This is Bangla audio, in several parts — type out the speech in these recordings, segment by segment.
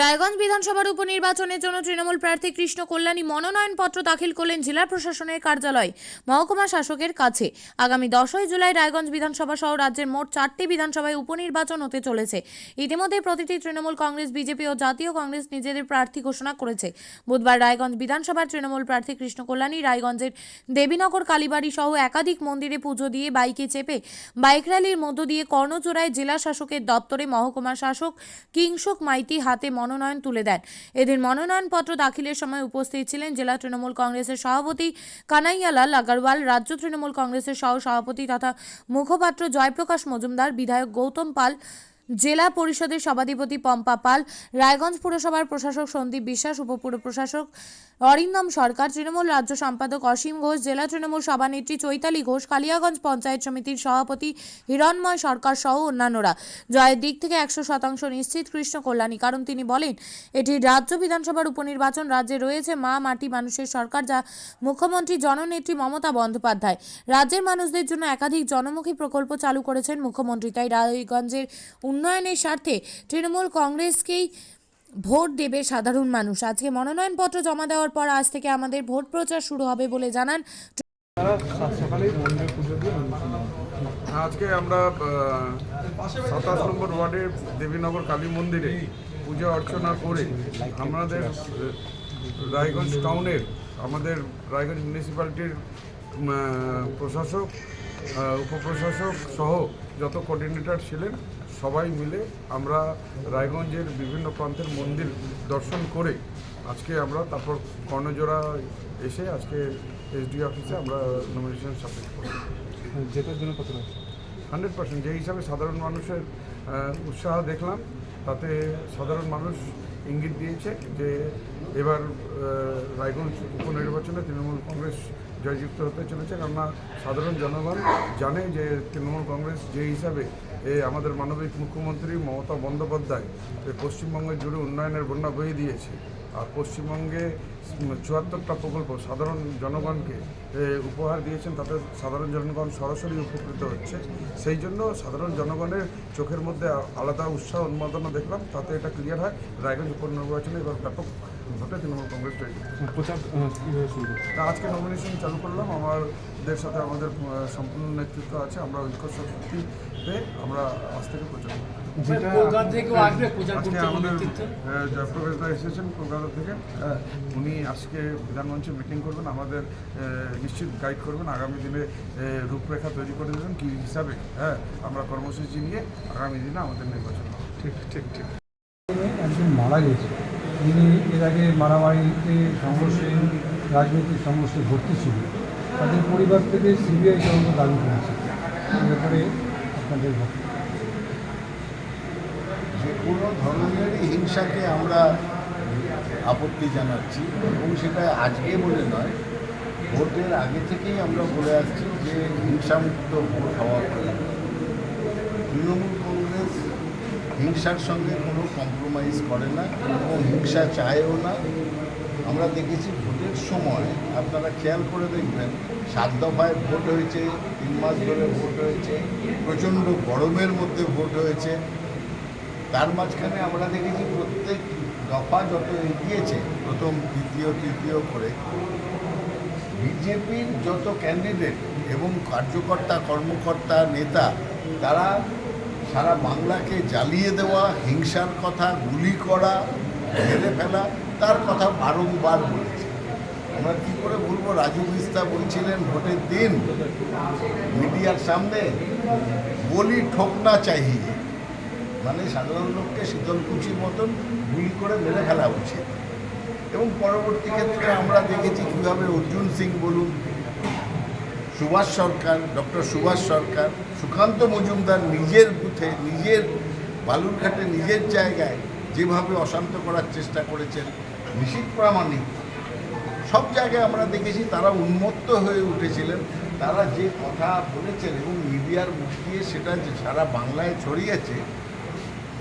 রায়গঞ্জ বিধানসভার উপনির্বাচনের জন্য তৃণমূল প্রার্থী কৃষ্ণ কল্যাণী মনোনয়নপত্র দাখিল করলেন জেলা প্রশাসনের কার্যালয়, মহকুমা শাসকের কাছে। আগামী দশই জুলাই রায়গঞ্জ বিধানসভা সহ রাজ্যের মোট চারটি বিধানসভায় উপনির্বাচন হতে চলেছে। ইতিমধ্যে প্রতিটি তৃণমূল কংগ্রেস, বিজেপি ও জাতীয় কংগ্রেস নিজেদের প্রার্থী ঘোষণা করেছে। বুধবার রায়গঞ্জ বিধানসভার তৃণমূল প্রার্থী কৃষ্ণ কল্যাণী রায়গঞ্জের দেবীনগর, কালীবাড়ি সহ একাধিক মন্দিরে পুজো দিয়ে বাইকে চেপে বাইক র্যালির মধ্য দিয়ে কর্ণচূড়ায় জেলা শাসকের দপ্তরে মহকুমা শাসক কিংশুক মাইতি হাতে মনোনয়ন তুলে দেন। এদিন মনোনয়নপত্র দাখিলের সময় উপস্থিত ছিলেন জেলা তৃণমূল কংগ্রেসের সভাপতি কানাইয়ালাল আগারওয়াল রাজ্য তৃণমূল কংগ্রেসের সহ সভাপতি তথা মুখপাত্র জয়প্রকাশ মজুমদার, বিধায়ক গৌতম পাল জেলা পরিষদের সভাধিপতি পম্পা পাল, রায়গঞ্জ পুরসভার প্রশাসক সন্দীপ বিশ্বাস উপপুর প্রশাসক অরিন্দম সরকার, তৃণমূল রাজ্য সম্পাদক অসীম ঘোষ, জেলা তৃণমূল সভানেত্রী চৈতালি ঘোষ, কালিয়াগঞ্জ পঞ্চায়েত সমিতির সভাপতি হিরণময় সরকার সহ অন্যান্যরা। জয়ের দিক থেকে একশো শতাংশ নিশ্চিত কৃষ্ণ কল্যাণী। কারণ তিনি বলেন, এটি রাজ্য বিধানসভার উপনির্বাচন রাজ্যে রয়েছে মা মাটি মানুষের সরকার, যা মুখ্যমন্ত্রী জননেত্রী মমতা বন্দ্যোপাধ্যায়। রাজ্যের মানুষদের জন্য একাধিক জনমুখী প্রকল্প চালু করেছেন মুখ্যমন্ত্রী। তাই রায়গঞ্জের উন্নয়নের স্বার্থে তৃণমূল কংগ্রেসকেই ভোট দেবে সাধারণ মানুষ আজকে মনোনয়নপত্র জমা দেওয়ার পর আজ থেকে আমাদের ভোট প্রচার শুরু হবে বলে জানান। আজকে আমরা সাতাশ নম্বর ওয়ার্ডের দেবীনগর কালী মন্দিরে পূজা অর্চনা করে আমাদের রায়গঞ্জ টাউনের, আমাদের রায়গঞ্জ মিউনিসিপ্যালিটির প্রশাসক উপপ্রশাসক সহ যত কোঅর্ডিনেটর ছিলেন সবাই মিলে আমরা রায়গঞ্জের বিভিন্ন প্রান্তের মন্দির দর্শন করে আজকে আমরা তারপর কর্ণজোড়া এসে আজকে এসডি অফিসে আমরা নমিনেশন সাবমিট করি জেতার জন্য কত হান্ড্রেড পার্সেন্ট। যে হিসাবে সাধারণ মানুষের উৎসাহ দেখলাম তাতে সাধারণ মানুষ ইঙ্গিত দিয়েছে যে এবার রায়গঞ্জ উপনির্বাচনে তৃণমূল কংগ্রেস জয়যুক্ত হতে চলেছে কেননা সাধারণ জনগণ জানে যে তৃণমূল কংগ্রেস যে হিসাবে এ আমাদের মানবিক মুখ্যমন্ত্রী মমতা বন্দ্যোপাধ্যায় পশ্চিমবঙ্গের জুড়ে উন্নয়নের বন্যা বয়ে দিয়েছে। আর পশ্চিমবঙ্গে চুয়াত্তরটা প্রকল্প সাধারণ জনগণকে উপহার দিয়েছেন তাতে সাধারণ জনগণ সরাসরি উপকৃত হচ্ছে। সেই জন্য সাধারণ জনগণের চোখের মধ্যে আলাদা উৎসাহ উন্মাদনা দেখলাম তাতে এটা ক্লিয়ার হয়। রায়গঞ্জ উপনির্বাচনে এবার ব্যাপক ভোটে তৃণমূল কংগ্রেস জয়ী প্রচার আহ, কীভাবে শুরু করছে তা আজকে নমিনেশন চালু করলাম। আমাদের সাথে আমাদের সম্পূর্ণ নেতৃত্ব আছে। আমরা ঐক্য শক্তি পেয়ে আমরা আজ থেকে প্রচার। যেটা কলকাতা থেকেও আসবে? প্রচার করতে আমাদের জয়প্রকাশ দা এসেছেন কলকাতা থেকে। হ্যাঁ, উনি আজকে বিধানমঞ্চে মিটিং করবেন আমাদের নিশ্চিত গাইড করবেন। আগামী দিনে রূপরেখা তৈরি করে দেবেন। কী হিসাবে হ্যাঁ আমরা কর্মসূচি নিয়ে আগামী দিনে আমাদের নির্বাচন হবে। ঠিক ঠিক ঠিক। একজন মারা গেছে। তিনি এর আগে মারামারিতে সংঘর্ষে রাজনৈতিক সংঘর্ষে ভর্তি ছিল তাদের পরিবার থেকে সিবিআই তদন্ত দাবি করেছে। এ ব্যাপারে আপনাদের কোনো ধরনেরই হিংসাকে আমরা আপত্তি জানাচ্ছি এবং সেটা আজকে বলে নয়, ভোটের আগে থেকেই আমরা বলে আসছি যে হিংসামুক্ত ভোট হওয়া প্রয়োজন। তৃণমূল কংগ্রেস হিংসার সঙ্গে কোনো কম্প্রোমাইজ করে না এবং হিংসা চায়ও না। আমরা দেখেছি ভোটের সময়, আপনারা খেয়াল করে দেখবেন, সাত দফায় ভোট হয়েছে, তিন মাস ধরে ভোট হয়েছে, প্রচণ্ড গরমের মধ্যে ভোট হয়েছে। তার মাঝখানে আমরা দেখেছি প্রত্যেক দফা যত এগিয়েছে, প্রথম, দ্বিতীয়, তৃতীয় করে, বিজেপির যত ক্যান্ডিডেট এবং কার্যকর্তা, কর্মকর্তা, নেতা, তারা সারা বাংলাকে জ্বালিয়ে দেওয়া, হিংসার কথা, গুলি করা, মেরে ফেলা, তার কথা বারংবার বলেছে। আমরা কী করে বলব? রাজু বিস্তা বলছিলেন ভোটের দিন, মিডিয়ার সামনে, বলি ঠোকনা চাহিয়ে মানে সাধারণ লোককে শীতলকুচির মতন গুলি করে মেরে ফেলা উচিত। এবং পরবর্তী ক্ষেত্রে আমরা দেখেছি কীভাবে অর্জুন সিং বলুন, সুভাষ সরকার, ডক্টর সুভাষ সরকার, সুকান্ত মজুমদার নিজের বুথে, নিজের বালুরঘাটে, নিজের জায়গায় যেভাবে অশান্ত করার চেষ্টা করেছেন নিশীত প্রামাণিক। সব জায়গায় আমরা দেখেছি তারা উন্মত্ত হয়ে উঠেছিলেন। তারা যে কথা বলেছেন এবং মিডিয়ার মুখ দিয়ে সেটা যে সারা বাংলায় ছড়িয়েছে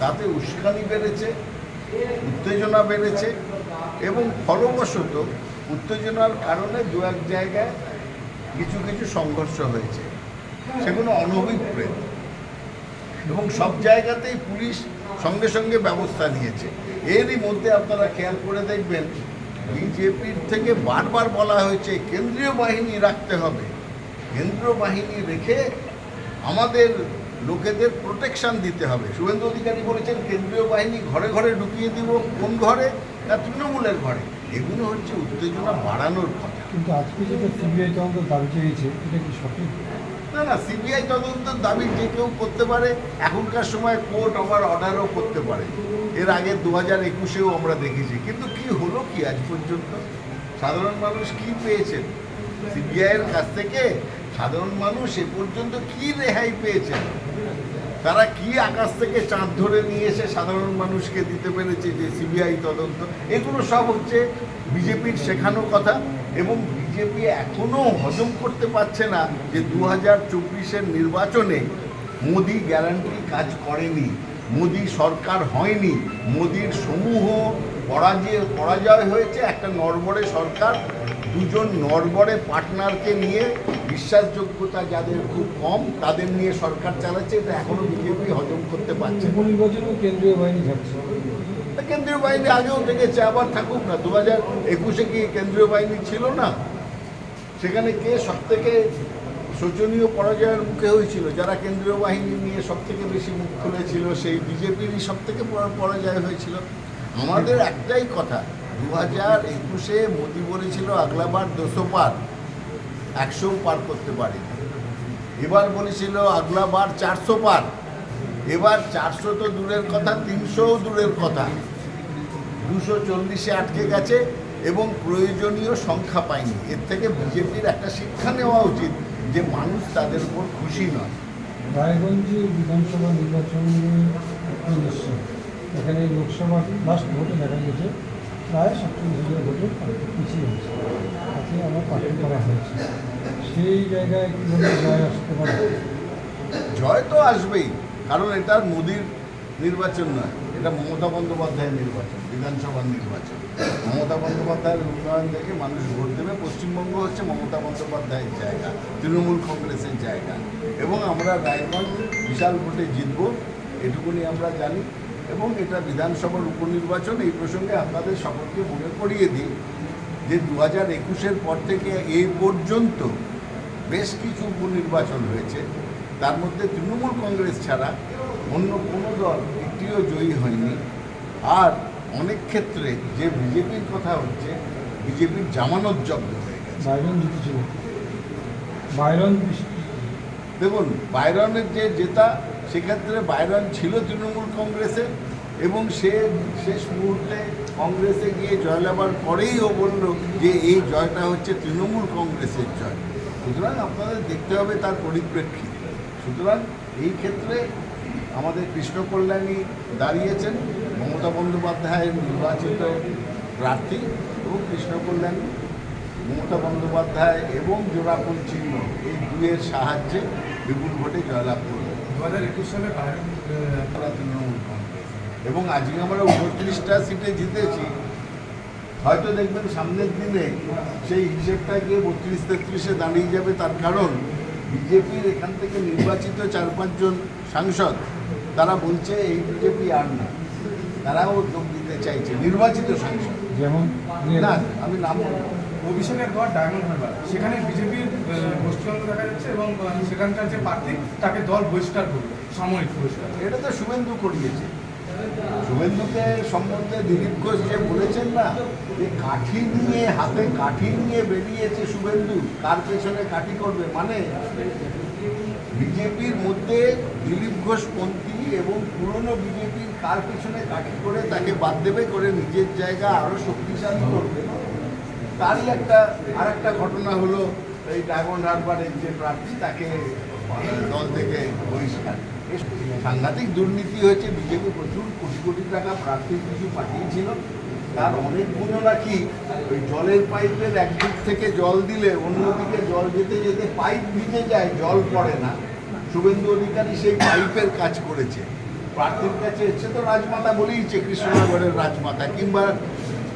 তাতে উস্কানি বেড়েছে, উত্তেজনা বেড়েছে এবং ফলবশত উত্তেজনার কারণে দু এক জায়গায় কিছু কিছু সংঘর্ষ হয়েছে। সেগুলো অনভিপ্রেত। এবং সব জায়গাতেই পুলিশ সঙ্গে সঙ্গে ব্যবস্থা নিয়েছে। এরই মধ্যে আপনারা খেয়াল করে দেখবেন, বিজেপির থেকে বারবার বলা হয়েছে, কেন্দ্রীয় বাহিনী রাখতে হবে। কেন্দ্রীয় বাহিনী রেখে আমাদের লোকেদের প্রোটেকশন দিতে হবে। শুভেন্দু অধিকারী বলেছেন কেন্দ্রীয় বাহিনী ঘরে ঘরে ঢুকিয়ে দিব। কোন ঘরে? না তৃণমূলের ঘরে। এগুলো হচ্ছে উত্তেজনা বাড়ানোর কথা। কিন্তু আজকে যেটা সিবিআই তদন্ত দাবি চেয়েছে এটা কি সঠিক? না না সিবিআই তদন্তের দাবি যে কেউ করতে পারে এখনকার সময় কোর্ট আবার অর্ডারও করতে পারে। এর আগে দু হাজার একুশেও আমরা দেখেছি। কিন্তু কি হলো কি আজ পর্যন্ত? সাধারণ মানুষ কি পেয়েছেন? সিবিআইয়ের কাছ থেকে সাধারণ মানুষ এ পর্যন্ত কি রেহাই পেয়েছে? তারা কি আকাশ থেকে চাঁদ ধরে নিয়ে এসে সাধারণ মানুষকে দিতে পেরেছে যে সিবিআই তদন্ত? এগুলো সব হচ্ছে বিজেপির শেখানো কথা এবং বিজেপি এখনও হজম করতে পারছে না যে দু হাজার চব্বিশের নির্বাচনে মোদি গ্যারান্টি কাজ করেনি, মোদি সরকার হয়নি, মোদির সমূহ পরাজয় পরাজয় হয়েছে, একটা নড়বড়ে সরকার দুজন নড়বড়ে পার্টনারকে নিয়ে বিশ্বাসযোগ্যতা যাদের খুব কম তাদের নিয়ে সরকার চালাচ্ছে এটা এখনও বিজেপি হজম করতে পারছে কেন্দ্রীয় বাহিনী থাকছে। কেন্দ্রীয় বাহিনী আগেও থেকেছে আবার থাকুক না। দু হাজার একুশে কি কেন্দ্রীয় বাহিনী ছিল না? সেখানে কে সব থেকে শোচনীয় পরাজয়ের মুখে হয়েছিল? যারা কেন্দ্রীয় বাহিনী নিয়ে সব থেকে বেশি মুখ খুলেছিল সেই বিজেপিরই সব থেকে পরাজয় হয়েছিল। আমাদের একটাই কথা দু হাজার একুশে মোদি বলেছিল আগলাবার দুশো পার, একশো পার করতে পারে। এবার বলেছিল আগলাবার চারশো পার। এবার চারশো তো দূরের কথা, তিনশোও দূরের কথা। দুশো চল্লিশে আটকে গেছে এবং প্রয়োজনীয় সংখ্যা পায়নি। এর থেকে বিজেপির একটা শিক্ষা নেওয়া উচিত যে মানুষ তাদের উপর খুশি নয়। রায়গঞ্জে বিধানসভা নির্বাচন এখানে লোকসভা লাস্ট ভোটে দেখা গেছে। প্রায় সাতচল্লিশ হাজার ভোটে পিছিয়ে হয়েছে তাতে আমার প্রার্থী করা হয়েছে। সেই জায়গায় কীভাবে জয় আসতে পারে। জয় তো আসবেই, কারণ এটা মোদির নির্বাচন নয়, এটা মমতা বন্দ্যোপাধ্যায়ের নির্বাচন, বিধানসভার নির্বাচন। মমতা বন্দ্যোপাধ্যায়ের উন্নয়ন দেখে মানুষ ভোট দেবে। পশ্চিমবঙ্গ হচ্ছে মমতা বন্দ্যোপাধ্যায়ের জায়গা, তৃণমূল কংগ্রেসের জায়গা। এবং আমরা রায়গঞ্জ বিশাল ভোটে জিতব, এটুকুনি আমরা জানি। এবং এটা বিধানসভার উপনির্বাচন এই প্রসঙ্গে আপনাদের সকলকে মনে করিয়ে দিই যে দু হাজার একুশের পর থেকে এই পর্যন্ত বেশ কিছু উপনির্বাচন হয়েছে। তার মধ্যে তৃণমূল কংগ্রেস ছাড়া অন্য কোনো দল একটিও জয়ী হয়নি। আর অনেক ক্ষেত্রে যে বিজেপির কথা হচ্ছে বিজেপির জামানত জব্দ হয়ে গেছে। বাইরন জিতেছিল। বাইরন দেখুন বাইরনের যে জেতা সেক্ষেত্রে বাইরন ছিল তৃণমূল কংগ্রেসে এবং সে শেষ মুহূর্তে কংগ্রেসে গিয়ে জয়লাভার পরেই ও বলল যে এই জয়টা হচ্ছে তৃণমূল কংগ্রেসের জয়। সুতরাং আপনাদের দেখতে হবে তার পরিপ্রেক্ষিতে। সুতরাং এই ক্ষেত্রে আমাদের কৃষ্ণ কল্যাণী দাঁড়িয়েছেন, মমতা বন্দ্যোপাধ্যায়ের নির্বাচিত প্রার্থী এবং কৃষ্ণ কল্যাণী মমতা বন্দ্যোপাধ্যায় এবং জোড়াফুল চিহ্ন এই দুয়ের সাহায্যে বিপুল ভোটে জয়লাভ করবে। হাজার একুশ সালে তৃণমূল কংগ্রেস। এবং আজকে আমরা উনত্রিশটা সিটে জিতেছি হয়তো দেখবেন সামনের দিনে সেই হিসেবটা গিয়ে বত্রিশ তেত্রিশে দাঁড়িয়ে যাবে তার কারণ বিজেপির এখান থেকে নির্বাচিত চার পাঁচজন সাংসদ তারা বলছে এই বিজেপি আর না তারাও যোগ দিতে চাইছে নির্বাচিত সাংসদ যেমন না আমি নাম। অভিষেকের ঘর ডায়মন্ড হারবার। সেখানে বিজেপির গোষ্ঠীঅঙ্গ দেখা যাচ্ছে এবং সেখানকার যে প্রার্থী, তাকে দল বহিষ্কার করবে সাময়িক বহিষ্কার। এটা তো শুভেন্দু করিয়েছে। শুভেন্দুকে সম্বন্ধে দিলীপ ঘোষ যে বলেছেন না, যে কাঠি নিয়ে, হাতে কাঠি নিয়ে বেরিয়েছে শুভেন্দু, কার পেছনে কাঠি করবে? মানে বিজেপির মধ্যে দিলীপ ঘোষ পন্থী এবং পুরনো বিজেপির কার পেছনে কাঠি করে তাকে বাদ দেবে, করে নিজের জায়গা আরও শক্তিশালী করবে? তারই একটা আর একটা ঘটনা হলো এই ডায়মন্ড হারবারের যে প্রার্থী, তাকে দল থেকে বহিষ্কার। সাংঘাতিক দুর্নীতি হয়েছে, বিজেপি প্রচুর কোটি কোটি টাকা প্রার্থীর কিছু পাঠিয়েছিল। তার অনেক অনেকগুলো নাকি ওই জলের পাইপের একদিক থেকে জল দিলে, অন্যদিকে জল যেতে যেতে পাইপ ভিজে যায়, জল পড়ে না। শুভেন্দু অধিকারী সেই পাইপের কাজ করেছে। প্রার্থীর কাছে এসে তো রাজমাতা বলেইছে কৃষ্ণনগরের রাজমাতা, কিংবা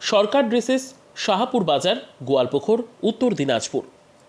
সরকার ড্রেসেস শাহাপুর বাজার গোয়ালপুকুর উত্তর দিনাজপুর।